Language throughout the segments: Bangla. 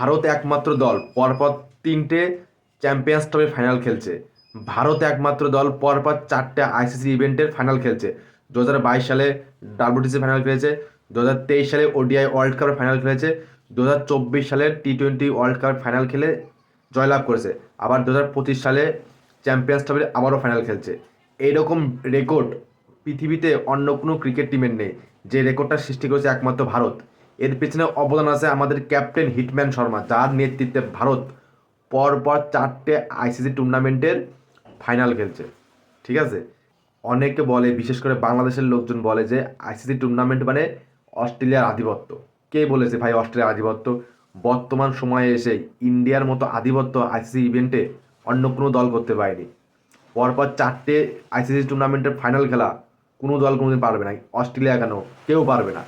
ভারত একমাত্র দল, পরপর তিনটে চ্যাম্পিয়ন্স ট্রফি ফাইনাল খেলছে। ভারত একমাত্র দল, পরপর চারটে আইসিসি ইভেন্টের ফাইনাল খেলছে। দু হাজার বাইশ সালে ডাব্লিউটিসি ফাইনাল খেলেছে। দু হাজার তেইশ সালে ওডিআই ওয়ার্ল্ড কাপের ফাইনাল খেলেছে। দু হাজার চব্বিশ সালে টি টোয়েন্টি ওয়ার্ল্ড কাপের ফাইনাল খেলে জয়লাভ করেছে। আবার দু হাজার পঁচিশ সালে চ্যাম্পিয়ন্স ট্রফির আবারও ফাইনাল খেলছে। এইরকম রেকর্ড পৃথিবীতে অন্য কোনো ক্রিকেট টিমের নেই। যে রেকর্ডটা সৃষ্টি করেছে একমাত্র ভারত। এর পেছনে অবদান আছে আমাদের ক্যাপ্টেন হিটম্যান শর্মা, যার নেতৃত্বে ভারত পরপর চারটে আইসিসি টুর্নামেন্টের ফাইনাল খেলছে। ঠিক আছে? অনেকে বলে, বিশেষ করে বাংলাদেশের লোকজন বলে যে, আইসিসি টুর্নামেন্ট মানে অস্ট্রেলিয়ার আধিপত্য। কে বলেছে ভাই অস্ট্রেলিয়ার আধিপত্য? বর্তমান সময়ে এসে ইন্ডিয়ার মতো আধিপত্য আইসিসি ইভেন্টে অন্য কোনো দল করতে পারেনি। পরপর চারটে আইসিসি টুর্নামেন্টের ফাইনাল খেলা কোনো দল কোনোদিন পারবে না। অস্ট্রেলিয়া কেন? কেউ পারবে না।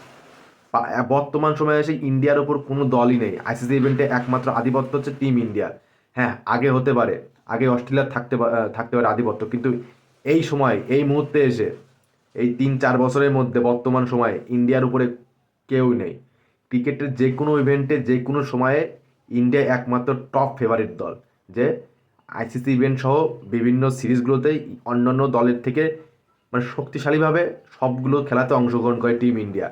বর্তমান সময়ে এসে ইন্ডিয়ার ওপর কোনো দলই নেই। আইসিসি ইভেন্টে একমাত্র আধিপত্য হচ্ছে টিম ইন্ডিয়ার হ্যাঁ আগে হতে পারে। আগে অস্ট্রেলিয়ার থাকতে থাকতে পারে আধিপত্য। কিন্তু এই সময়, এই মুহূর্তে এসে, এই তিন চার বছরের মধ্যে বর্তমান সময়ে ইন্ডিয়ার উপরে কেউ নেই। ক্রিকেটের যে কোনো ইভেন্টে যে কোনো সময়ে ইন্ডিয়া একমাত্র টপ ফেভারিট দল। যে আইসিসি ইভেন্ট সহ বিভিন্ন সিরিজগুলোতেই অন্যান্য দলের থেকে মানে শক্তিশালীভাবে সবগুলো খেলাতে অংশগ্রহণ করে টিম ইন্ডিয়া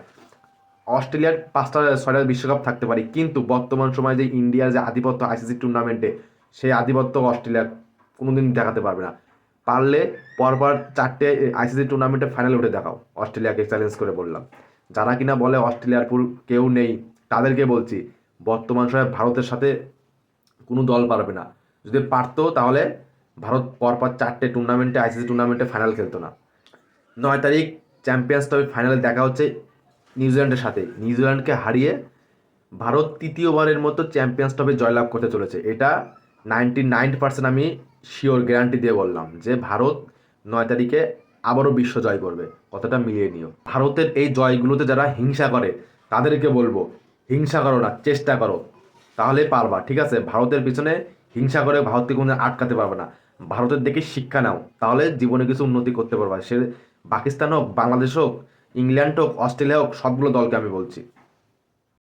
অস্ট্রেলিয়ার পাঁচটা, ছয়টা বিশ্বকাপ থাকতে পারে। কিন্তু বর্তমান সময়ে যে ইন্ডিয়ার যে আধিপত্য আইসিসি টুর্নামেন্টে সেই আধিপত্য অস্ট্রেলিয়া কোনোদিন দেখাতে পারবে না। পারলে পরপর চারটে আইসিসি টুর্নামেন্টে ফাইনাল উঠে দেখাও, অস্ট্রেলিয়াকে চ্যালেঞ্জ করে বললাম। যারা কিনা বলে অস্ট্রেলিয়ার পুর কেউ নেই, তাদেরকে বলছি, বর্তমান সময়ে ভারতের সাথে কোনো দল পারবে না। যদি পারতো তাহলে ভারত পরপর চারটে টুর্নামেন্টে আইসিসি টুর্নামেন্টে ফাইনাল খেলতো না। নয় তারিখ চ্যাম্পিয়ন্স ট্রফি ফাইনালে দেখা হচ্ছে নিউজিল্যান্ডের সাথে নিউজিল্যান্ডকে হারিয়ে ভারত তৃতীয়বারের মতো চ্যাম্পিয়ন্স ট্রফি জয়লাভ করতে চলেছে। এটা নাইনটি নাইন পার্সেন্ট আমি শিওর গ্যারান্টি দিয়ে বললাম যে ভারত নয় তারিখে আবারও বিশ্ব জয় করবে। কতটা মিলিয়ে নিও। ভারতের এই জয়গুলোতে যারা হিংসা করে, তাদেরকে বলব, হিংসা করো না, চেষ্টা করো। তাহলে পারবা, ঠিক আছে? ভারতের পিছনে হিংসা করে ভারতকে কোনো আটকাতে পারবে না। ভারতের দিকে শিক্ষা নাও, তাহলে জীবনে কিছু উন্নতি করতে পারবা। সে পাকিস্তান হোক, বাংলাদেশ হোক ইংল্যান্ড হোক অস্ট্রেলিয়া হোক সবগুলো দলকে আমি বলছি।